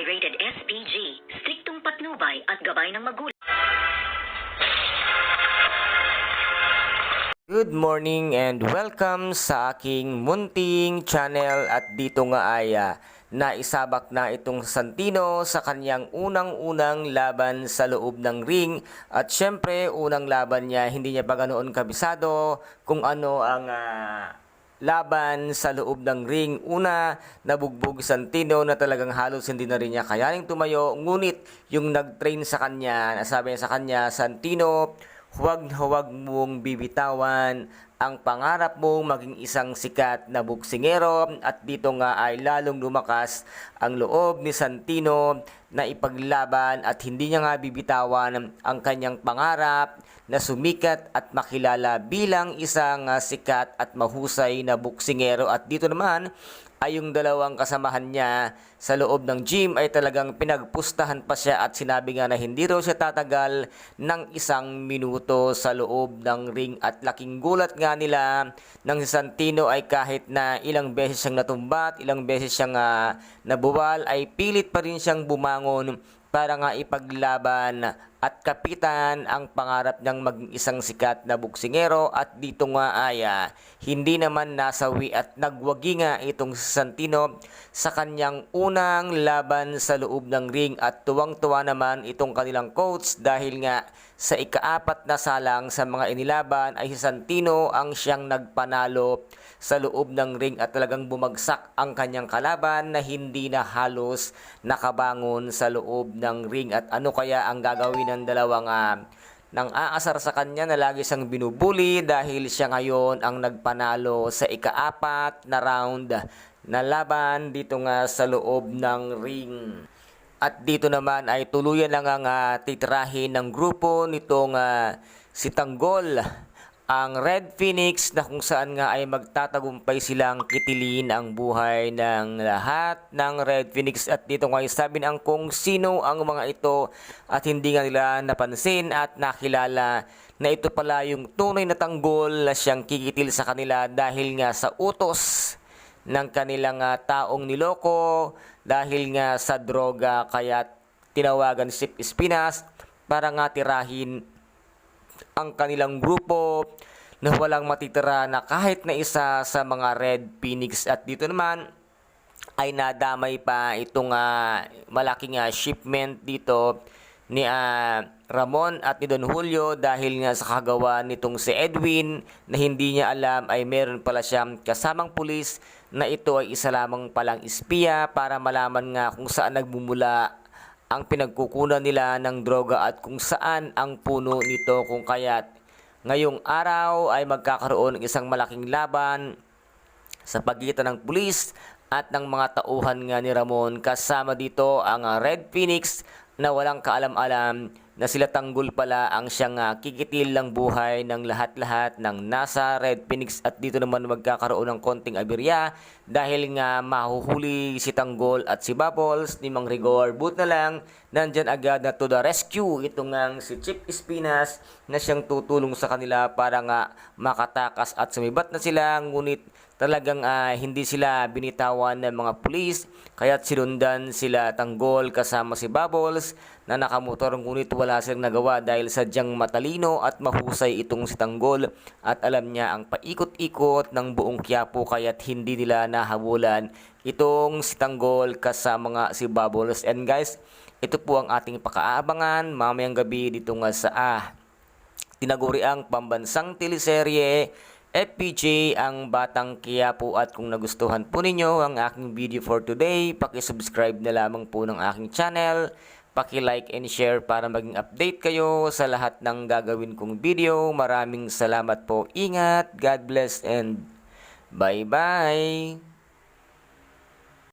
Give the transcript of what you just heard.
ay rated SPG, striktong patnubay at gabay ng magulang. Good morning and welcome sa aking munting channel at dito nga ay ah, naisabak na itong Santino sa kanyang unang-unang laban sa loob ng ring at syempre unang laban niya hindi niya pa ganoon kabisado kung ano ang ah, laban sa loob ng ring. Una, nabugbog Santino na talagang halos hindi na rin niya kayaning tumayo. Ngunit yung nag-train sa kanya, nasabi niya sa kanya, Santino, huwag huwag mong bibitawan ang pangarap mong maging isang sikat na buksingero at dito nga ay lalong lumakas ang loob ni Santino na ipaglaban at hindi niya nga bibitawan ang kanyang pangarap na sumikat at makilala bilang isang ah, sikat at mahusay na buksingero at dito naman ay yung dalawang kasamahan niya sa loob ng gym ay talagang pinagpustahan pa siya at sinabi nga na hindi raw siya tatagal ng isang minuto sa loob ng ring. At laking gulat nga nila ng Santino ay kahit na ilang beses siyang natumbat, ilang beses siyang ah, nabuwal ay pilit pa rin siyang bumangon para nga ipaglaban. At kapitan ang pangarap niyang maging isang sikat na buksingero at dito nga ay ah, hindi naman nasawi at nagwagi nga itong Santino sa kanyang unang laban sa loob ng ring. At tuwang-tuwa naman itong kanilang coach dahil nga sa ikaapat na salang sa mga inilaban ay si Santino ang siyang nagpanalo sa loob ng ring at talagang bumagsak ang kanyang kalaban na hindi na halos nakabangon sa loob ng ring at ano kaya ang gagawin ng dalawang ah, nang aasar sa kanya na lagi siyang binubuli dahil siya ngayon ang nagpanalo sa ikaapat na round na laban dito nga sa loob ng ring. At dito naman ay tuluyan lang ang ah, titirahin ng grupo nitong ah, si Tanggol ang Red Phoenix na kung saan nga ay magtatagumpay silang kitilin ang buhay ng lahat ng Red Phoenix. At dito nga sabi ng kung sino ang mga ito at hindi nga nila napansin at nakilala na ito pala yung tunay na tanggol na siyang kikitil sa kanila dahil nga sa utos ng kanilang ah, taong niloko dahil nga sa droga. Kaya tinawagan si Espinas para nga tirahin ang kanilang grupo na walang matitira na kahit na isa sa mga Red Phoenix. At dito naman ay nadamay pa itong ah, malaking ah, shipment dito ni ah, Ramon at ni Don Julio dahil nga sa kagawa nitong si Edwin na hindi niya alam ay meron pala siyang kasamang pulis na ito ay isa lamang palang espiya para malaman nga kung saan nagmumula ang pinagkukunan nila ng droga at kung saan ang puno nito kung kaya't ngayong araw ay magkakaroon ng isang malaking laban sa pagitan ng pulis at ng mga tauhan nga ni Ramon. Kasama dito ang Red Phoenix na walang kaalam-alam na sila tanggol pala ang siyang ah, kikitil ng buhay ng lahat-lahat ng nasa Red Phoenix at dito naman magkakaroon ng konting abirya dahil nga mahuhuli si Tanggol at si Bubbles ni Mang Rigor. But na lang, nandyan agad na to the rescue itong nga si Chip Espinas na siyang tutulong sa kanila para nga makatakas at sumibat na sila ngunit talagang ah, hindi sila binitawan ng mga pulis kaya't sinundan sila tanggol kasama si Bubbles na nakamotor. Ngunit wala silang nagawa dahil sadyang matalino at mahusay itong si Tanggol at alam niya ang paikot-ikot ng buong Quiapo kaya't hindi nila nahabulan itong si Tanggol kasama nga si Bubbles. And guys ito po ang ating pakaabangan mamayang gabi dito nga sa ah, tinaguri ang pambansang teleserye FPJ ang Batang Quiapo at kung nagustuhan po ninyo ang aking video for today, paki-subscribe na lamang po ng aking channel, paki-like and share para maging update kayo sa lahat ng gagawin kong video. Maraming salamat po. Ingat, God bless and bye-bye.